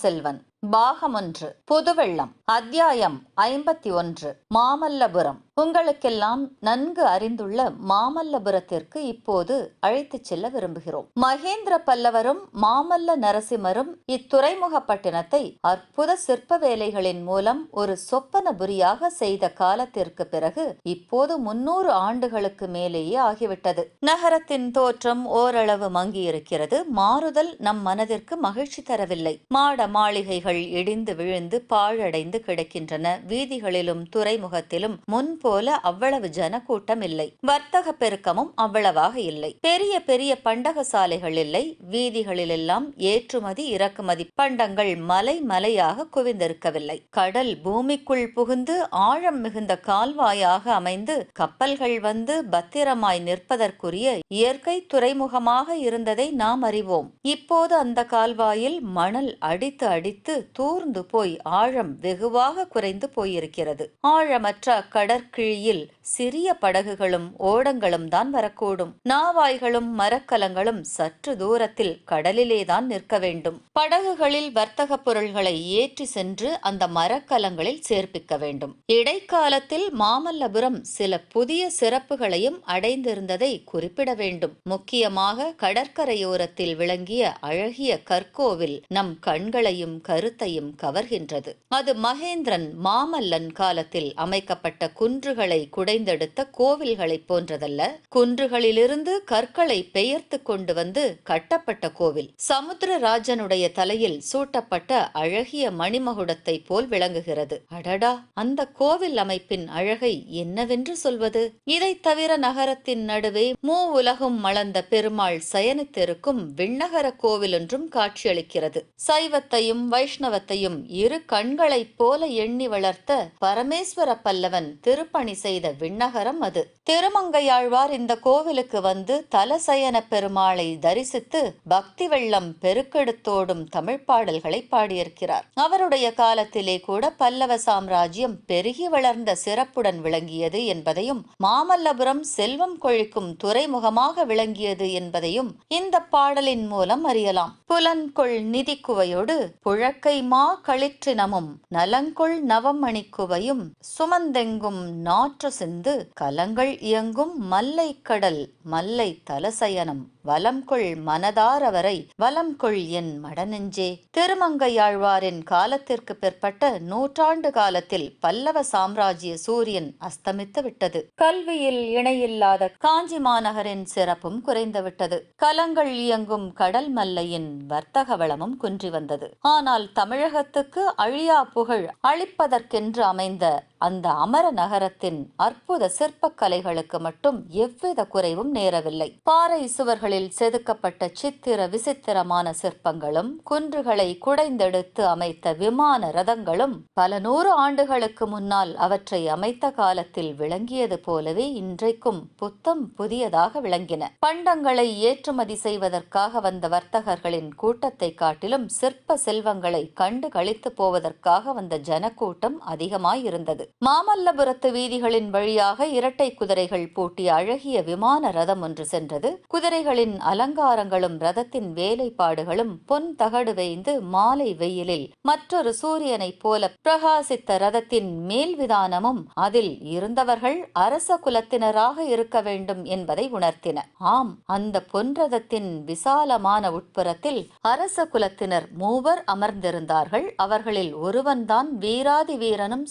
பொன்னியின் பாகம் ஒன்று புதுவெள்ளம் அத்தியாயம் ஐம்பத்தி ஒன்று மாமல்லபுரம். உங்களுக்கெல்லாம் நன்கு அறிந்துள்ள மாமல்லபுரத்திற்கு இப்போது அழைத்துச் செல்ல விரும்புகிறோம். மகேந்திர பல்லவரும் மாமல்ல நரசிம்மரும் இத்துறைமுகப்பட்டினத்தை அற்புத சிற்ப வேலைகளின் மூலம் ஒரு சொப்பனபுரியாக செய்த காலத்திற்கு பிறகு இப்போது முன்னூறு ஆண்டுகளுக்கு மேலேயே ஆகிவிட்டது. நகரத்தின் தோற்றம் ஓரளவு மங்கியிருக்கிறது. மாறுதல் நம் மனதிற்கு மகிழ்ச்சி தரவில்லை. மாட மாளிகைகள் இடிந்து விழுந்து பாழடைந்து கிடக்கின்றன. வீதிகளிலும் துறைமுகத்திலும் முன்போல அவ்வளவு ஜனக்கூட்டம் இல்லை. வர்த்தக பெருக்கமும் அவ்வளவாக இல்லை. பெரிய பெரிய பண்டக சாலைகள் இல்லை. வீதிகளிலெல்லாம் ஏற்றுமதி இறக்குமதி பண்டங்கள் மலை மலையாக குவிந்திருக்கவில்லை. கடல் பூமிக்குள் புகுந்து ஆழம் மிகுந்த கால்வாயாக அமைந்து கப்பல்கள் வந்து பத்திரமாய் நிற்பதற்குரிய இயற்கை துறைமுகமாக இருந்ததை நாம் அறிவோம். இப்போது அந்த கால்வாயில் மணல் அடித்து அடித்து தூர்ந்து போய் ஆழம் வெகுவாக குறைந்து போயிருக்கிறது. ஆழமற்ற கடற்கிழியில் சிறிய படகுகளும் ஓடங்களும் தான் வரக்கூடும். நாவாய்களும் மரக்கலங்களும் சற்று தூரத்தில் கடலிலேதான் நிற்க வேண்டும். படகுகளில் வர்த்தக பொருள்களை ஏற்றி சென்று அந்த மரக்கலங்களில் சேர்ப்பிக்க வேண்டும். இடைக்காலத்தில் மாமல்லபுரம் சில புதிய சிறப்புகளையும் அடைந்திருந்ததை குறிப்பிட வேண்டும். முக்கியமாக கடற்கரையோரத்தில் விளங்கிய அழகிய கற்கோவில் நம் கண்களையும் கரு கருத்தையும் கவர்கின்றது. அது மகேந்திரன் மாமல்லன் காலத்தில் அமைக்கப்பட்ட குன்றுகளை குடைந்தெடுத்த கோவில்களைப் போன்றதல்ல. குன்றுகளிலிருந்து கற்களை பெயர்த்து கொண்டு வந்து கட்டப்பட்ட கோவில். சமுத்திரராஜனுடைய தலையில் சூட்டப்பட்ட அழகிய மணிமகுடத்தை போல் விளங்குகிறது. அடடா! அந்த கோவில் அமைப்பின் அழகை என்னவென்று சொல்வது? இதை தவிர நகரத்தின் நடுவே மூ உலகும் மலர்ந்த பெருமாள் சயனித்திருக்கும் விண்ணகர கோவில் ஒன்றும் காட்சியளிக்கிறது. சைவத்தையும் வைஷ்ணவத்தையும் இரு கண்களைப் போல எண்ணி வளர்த்த பரமேஸ்வர பல்லவன் திருப்பணி செய்த விண்ணகரம் அது. திருமங்கையாழ்வார் இந்த கோவிலுக்கு வந்து தலசயன பெருமாளை தரிசித்து பக்தி வெள்ளம் பெருக்கெடுத்தோடும் தமிழ் பாடல்களை பாடியிருக்கிறார். அவருடைய காலத்திலே கூட பல்லவ சாம்ராஜ்யம் பெருகி வளர்ந்த சிறப்புடன் விளங்கியது என்பதையும் மாமல்லபுரம் செல்வம் கொழிக்கும் துறைமுகமாக விளங்கியது என்பதையும் இந்த பாடலின் மூலம் அறியலாம். புலன்கொள் நிதிக்குவையோடு புழக்க மா களிற்றினமும் நலங்கொள் நவமணிக்குவையும் சுமந்தெங்கும் நாற்று சிந்து கலங்கள் இயங்கும் மல்லை கடல் மல்லை தலசயனம். வலம்கொள் மனதாரவரை வலம்கொள் என் மடநெஞ்சே. திருமங்கையாழ்வாரின் காலத்திற்கு பிற்பட்ட நூற்றாண்டு காலத்தில் பல்லவ சாம்ராஜ்ய சூரியன் அஸ்தமித்து விட்டது. கல்வியில் இணையில்லாத காஞ்சி மாநகரின் சிறப்பும் குறைந்துவிட்டது கலங்கள் இயங்கும் கடல் மல்லையின் வர்த்தக வளமும் குன்றி வந்தது. ஆனால் தமிழகத்துக்கு அழியா புகழ் அளிப்பதற்கென்று அமைந்த அந்த அமர நகரத்தின் அற்புத சிற்பக் கலைகளுக்கு மட்டும் எவ்வித குறைவும் நேரவில்லை. பாறை சுவர்களில் செதுக்கப்பட்ட சித்திர விசித்திரமான சிற்பங்களும் குன்றுகளை குடைந்தெடுத்து அமைத்த விமான ரதங்களும் பல நூறு ஆண்டுகளுக்கு முன்னால் அவற்றை அமைத்த காலத்தில் விளங்கியது போலவே இன்றைக்கும் புத்தம் புதியதாக விளங்கின. பண்டங்களை ஏற்றுமதி செய்வதற்காக வந்த வர்த்தகர்களின் கூட்டத்தை காட்டிலும் சிற்ப செல்வங்களை கண்டு கழித்து போவதற்காக வந்த ஜனக்கூட்டம் அதிகமாயிருந்தது. மாமல்லபுரத்து வீதிகளின் வழியாக இரட்டை குதிரைகள் பூட்டிய அழகிய விமான ரதம் ஒன்று சென்றது. குதிரைகளின் அலங்காரங்களும் ரதத்தின் வேலைப்பாடுகளும் பொன் தகடு வைந்து மாலை வெயிலில் மற்றொரு சூரியனைப் போல பிரகாசித்த ரதத்தின் மேல்விதானமும் அதில் இருந்தவர்கள் அரச குலத்தினராக இருக்க வேண்டும் என்பதை உணர்த்தின. ஆம் அந்த பொன் ரதத்தின் விசாலமான உட்புறத்தில் அரச குலத்தினர் மூவர் அமர்ந்திருந்தார்கள். அவர்களில் ஒருவன்தான் வீராதி வீரனும்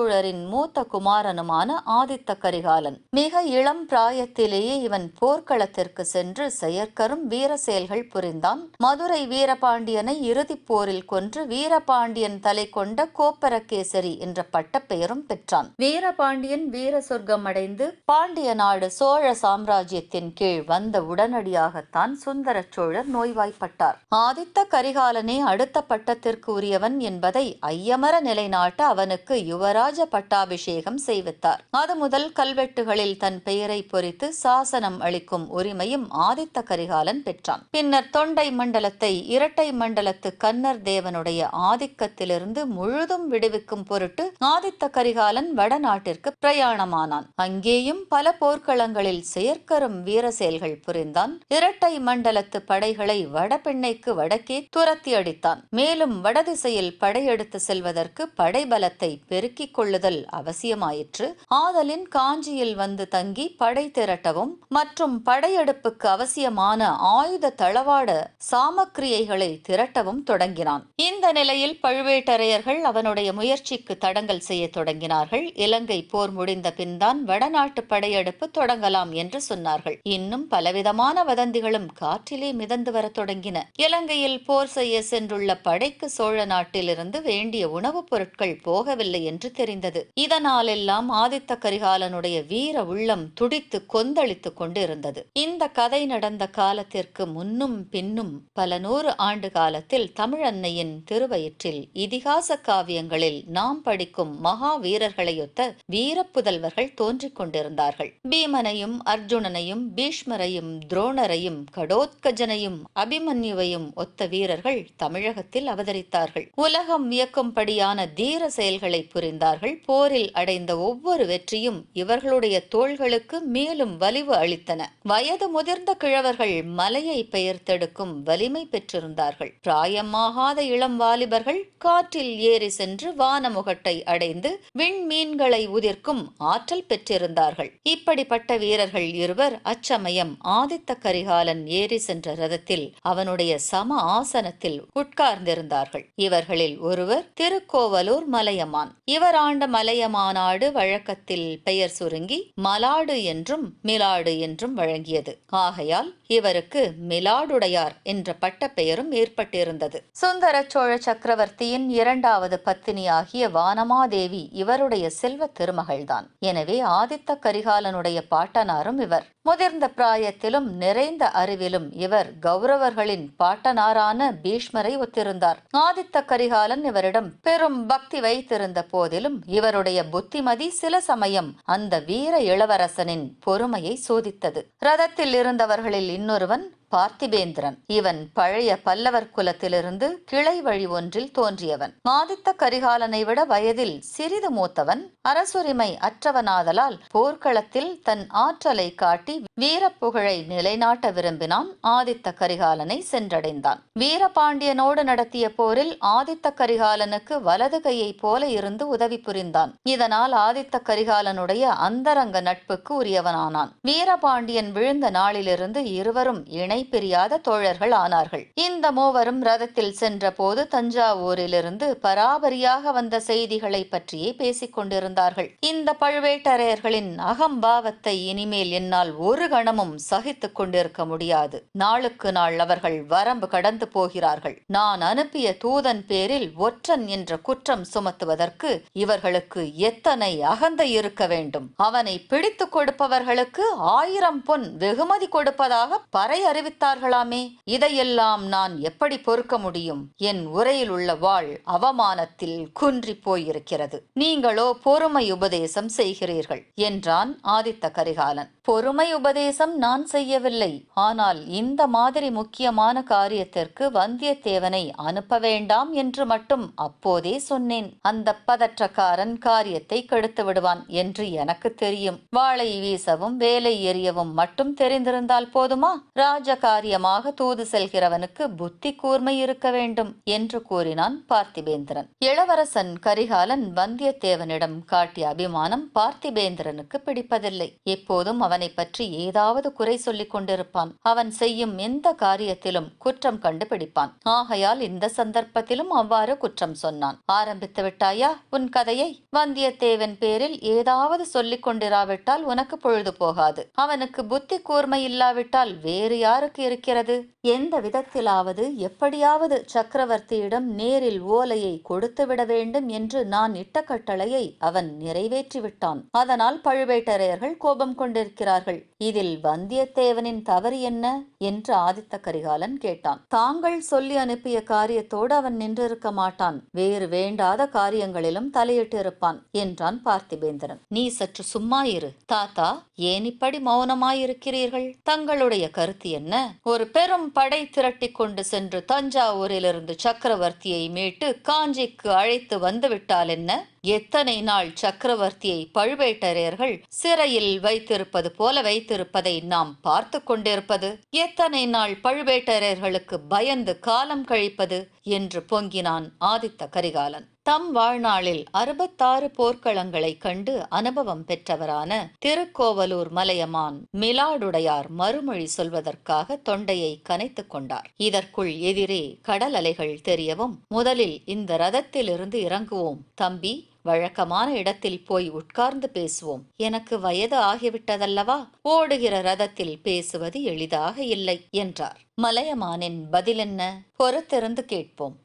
சுந்தரச்சூழரின் மூத்த குமாரனுமான ஆதித்த கரிகாலன். மிக இளம் பிராயத்திலேயே இவன் போர்க்களத்திற்கு சென்று செயற்கரும் வீர செயல்கள் புரிந்தான். மதுரை வீரபாண்டியனை இறுதிப் போரில் கொன்று வீரபாண்டியன் தலை கொண்ட கோப்பரகேசரி என்ற பட்டப்பெயரும் பெற்றான். வீரபாண்டியன் வீர சொர்க்கம் அடைந்து பாண்டிய நாடு சோழ சாம்ராஜ்யத்தின் கீழ் வந்த உடனடியாகத்தான் சுந்தர சோழர் நோய்வாய்ப்பட்டார். ஆதித்த கரிகாலனே அடுத்த பட்டத்திற்கு உரியவன் என்பதை ஐயமர நிலைநாட்ட அவனுக்கு யுவராஜ் ராஜ பட்டாபிஷேகம் செய்வித்தார். அது முதல் கல்வெட்டுகளில் தன் பெயரை பொறித்து சாசனம் அளிக்கும் உரிமையும் ஆதித்த கரிகாலன் பெற்றான். பின்னர் தொண்டை மண்டலத்தை இரட்டை மண்டலத்து கன்னர் தேவனுடைய ஆதிக்கத்திலிருந்து முழுதும் விடுவிக்கும் பொருட்டு ஆதித்த கரிகாலன் வடநாட்டிற்கு பிரயாணமானான். அங்கேயும் பல போர்க்களங்களில் செயற்கரும் வீர செயல்கள் புரிந்தான். இரட்டை மண்டலத்து படைகளை வடபெண்ணைக்கு வடக்கே துரத்தி அடித்தான். மேலும் வடதிசையில் படையெடுத்து செல்வதற்கு படைபலத்தை பெருக்கிக் கொள்ளுதல் அவசியமாயிற்று. ஆதலின் காஞ்சியில் வந்து தங்கி படை திரட்டவும் மற்றும் படையெடுப்புக்கு அவசியமான ஆயுத தளவாட சாமக்கிரியைகளை திரட்டவும் தொடங்கினான். இந்த நிலையில் பழுவேட்டரையர்கள் அவனுடைய முயற்சிக்கு தடங்கல் செய்ய தொடங்கினார்கள். இலங்கை போர் முடிந்த பின்தான் வடநாட்டு படையெடுப்பு தொடங்கலாம் என்று சொன்னார்கள். இன்னும் பலவிதமான வதந்திகளும் காற்றிலே மிதந்து வரத் தொடங்கின. இலங்கையில் போர் செய்ய சென்றுள்ள படைக்கு சோழ நாட்டிலிருந்து வேண்டிய உணவுப் பொருட்கள் போகவில்லை என்று தெரிந்தது. இதனாலெல்லாம் ஆதித்த கரிகாலனுடைய வீர உள்ளம் துடித்து கொந்தளித்துக் கொண்டிருந்தது. இந்த கதை நடந்த காலத்திற்கு முன்னும் பின்னும் பல நூறு ஆண்டு காலத்தில் தமிழன்னையின் திருவயிற்றில் இதிகாச காவியங்களில் நாம் படிக்கும் மகாவீரர்களையொத்த வீரப்புதல்வர்கள் தோன்றிக் கொண்டிருந்தார்கள். பீமனையும் அர்ஜுனனையும் பீஷ்மரையும் துரோணரையும் கடோத்கஜனையும் அபிமன்யுவையும் ஒத்த வீரர்கள் தமிழகத்தில் அவதரித்தார்கள். உலகம் வியக்கும்படியான தீர செயல்களை புரிந்தார்கள். போரில் அடைந்த ஒவ்வொரு வெற்றியும் இவர்களுடைய தோள்களுக்கு மேலும் வலிவு அளித்தன. வயது முதிர்ந்த கிழவர்கள் மலையை பெயர்த்தெடுக்கும் வலிமை பெற்றிருந்தார்கள். பிராயமாகாத இளம் வாலிபர்கள் காற்றில் ஏறி சென்று வானமுகட்டை அடைந்து விண்மீன்களை உதிர்க்கும் ஆற்றல் பெற்றிருந்தார்கள். இப்படிப்பட்ட வீரர்கள் இருவர் அச்சமயம் ஆதித்த கரிகாலன் ஏறி சென்ற ரதத்தில் அவனுடைய சம ஆசனத்தில் உட்கார்ந்திருந்தார்கள். இவர்களில் ஒருவர் திருக்கோவலூர் மலையமான். இவரான இவர் மலைய மாநாடு வழக்கத்தில் பெயர் சுருங்கி மலாடு என்றும் மிலாடு என்றும் வழங்கியது. ஆகையால் இவருக்கு மிலாடுடையார் என்ற பட்ட பெயரும் ஏற்பட்டிருந்தது. சுந்தர சோழ சக்கரவர்த்தியின் இரண்டாவது பத்தினியாகிய வானமாதேவி இவருடைய செல்வ திருமகள்தான். எனவே ஆதித்த கரிகாலனுடைய பாட்டனாரும் இவர். முதிர்ந்த பிராயத்திலும் நிறைந்த அறிவிலும் இவர் கௌரவர்களின் பாட்டனாரான பீஷ்மரை ஒத்திருந்தார். ஆதித்த கரிகாலன் இவரிடம் பெரும் பக்தி வைத்திருந்த போதிலும் இவருடைய புத்திமதி சில சமயம் அந்த வீர இளவரசனின் பொறுமையை சோதித்தது. ரதத்தில் இருந்தவர்களில் இன்னொருவன் பார்த்திபேந்திரன். இவன் பழைய பல்லவர் குலத்திலிருந்து கிளை வழி ஒன்றில் தோன்றியவன். ஆதித்த கரிகாலனை விட வயதில் சிறிது மூத்தவன். அரசுரிமை அற்றவனாதலால் போர்க்களத்தில் தன் ஆற்றலை காட்டி வீரப்புகழை நிலைநாட்ட விரும்பினான் ஆதித்த கரிகாலனை சென்றடைந்தான். வீரபாண்டியனோடு நடத்திய போரில் ஆதித்த கரிகாலனுக்கு வலது கையைப் போல இருந்து உதவி புரிந்தான். இதனால் ஆதித்த கரிகாலனுடைய அந்தரங்க நட்புக்கு உரியவனானான். வீரபாண்டியன் விழுந்த நாளிலிருந்து இருவரும் இணை பிரியாத தோழர்கள் ஆனார்கள். இந்த மூவரும் ரதத்தில் சென்ற போது தஞ்சாவூரிலிருந்து பராபரியாக வந்த செய்திகளை பற்றியே பேசிக் கொண்டிருந்தார்கள். இந்த பழுவேட்டரையர்களின் அகம்பாவத்தை இனிமேல் என்னால் ஒரு கணமும் சகித்துக் கொண்டிருக்க முடியாது. நாளுக்கு நாள் அவர்கள் வரம்பு கடந்து போகிறார்கள். நான் அனுப்பிய தூதன் பேரில் ஒற்றன் என்ற குற்றம் சுமத்துவதற்கு இவர்களுக்கு எத்தனை அகந்தை இருக்க வேண்டும்? அவனை பிடித்துக் கொடுப்பவர்களுக்கு ஆயிரம் பொன் வெகுமதி கொடுப்பதாக பறை அறிவித்தார்களாமே? இதையெல்லாம் நான் எப்படி பொறுக்க முடியும்? என் உரையில் உள்ள வாழ் அவமானத்தில் குன்றி போயிருக்கிறது. நீங்களோ பொறுமை உபதேசம் செய்கிறீர்கள் என்றான் ஆதித்த கரிகாலன். பொறுமை உபதேசம் நான் செய்யவில்லை. ஆனால் இந்த மாதிரி முக்கியமான காரியத்திற்கு வந்தியத்தேவனை அனுப்ப வேண்டாம் என்று மட்டும் அப்போதே சொன்னேன். அந்த பதற்றக்காரன் காரியத்தை கெடுத்து விடுவான் என்று எனக்கு தெரியும். வாளை வீசவும் வேலை எறியவும் மட்டும் தெரிந்திருந்தால் போதுமா? ராஜ காரியமாக தூது செல்கிறவனுக்கு புத்தி கூர்மை இருக்க வேண்டும் என்று கூறினான் பார்த்திபேந்திரன். இளவரசன் கரிகாலன் வந்தியத்தேவனிடம் காட்டிய அபிமானம் பார்த்திபேந்திரனுக்கு பிடிப்பதில்லை. எப்போதும் அவனை பற்றி ஏதாவது குறை சொல்லிக் கொண்டிருப்பான். அவன் செய்யும் எந்த காரியத்திலும் குற்றம் கண்டுபிடிப்பான். ஆகையால் இந்த சந்தர்ப்பத்திலும் அவ்வாறு குற்றம் சொன்னான். ஆரம்பித்து விட்டாயா உன் கதையை? வந்தியத்தேவன் பேரில் ஏதாவது சொல்லிக் கொண்டிராவிட்டால் உனக்கு பொழுது போகாது. அவனுக்கு புத்தி கூர்மை இல்லாவிட்டால் வேறு யாரு யாருக்கு இருக்கிறது? எந்த விதத்திலாவது எப்படியாவது சக்கரவர்த்தியிடம் நேரில் ஓலையை கொடுத்து விட வேண்டும் என்று நான் இட்ட கட்டளையை அவன் நிறைவேற்றிவிட்டான். அதனால் பழுவேட்டரையர்கள் கோபம் கொண்டிருக்கிறார்கள். இதில் வந்தியத்தேவனின் தவறு என்ன? என்று ஆதித்த கரிகாலன் கேட்டான். தாங்கள் சொல்லி அனுப்பிய காரியத்தோடு அவன் நின்றிருக்க மாட்டான். வேறு வேண்டாத காரியங்களிலும் தலையிட்டு இருப்பான் என்றான் பார்த்திபேந்திரன். நீ சற்று சும்மா இரு. தாத்தா ஏன் இப்படி மௌனமாயிருக்கிறீர்கள்? தங்களுடைய கருத்து என்ன? ஒரு பெரும் படை திரட்டி கொண்டு சென்று தஞ்சாவூரிலிருந்து சக்கரவர்த்தியை மீட்டு காஞ்சிக்கு அழைத்து வந்துவிட்டால் என்ன? எத்தனை நாள் சக்கரவர்த்தியை பழுவேட்டரையர்கள் சிறையில் வைத்திருப்பது போல வைத்திருப்பதை நாம் பார்த்து கொண்டிருப்பது? எத்தனை நாள் பழுவேட்டரையர்களுக்கு பயந்து காலம் கழிப்பது? என்று பொங்கினான் ஆதித்த கரிகாலன். தம் வாழ்நாளில் அறுபத்தாறு போர்க்களங்களை கண்டு அனுபவம் பெற்றவரான திருக்கோவலூர் மலையமான் மிலாடுடையார் மறுமொழி சொல்வதற்காக தொண்டையை கனைத்துக் கொண்டார். இதற்குள் எதிரே கடல் அலைகள் தெரியவும் முதலில் இந்த ரதத்திலிருந்து இறங்குவோம். தம்பி வழக்கமான இடத்தில் போய் உட்கார்ந்து பேசுவோம். எனக்கு வயது ஆகிவிட்டதல்லவா? ஓடுகிற ரதத்தில் பேசுவது எளிதாக இல்லை என்றார். மலையமானின் பதிலென்ன பொறுத்திருந்து கேட்போம்.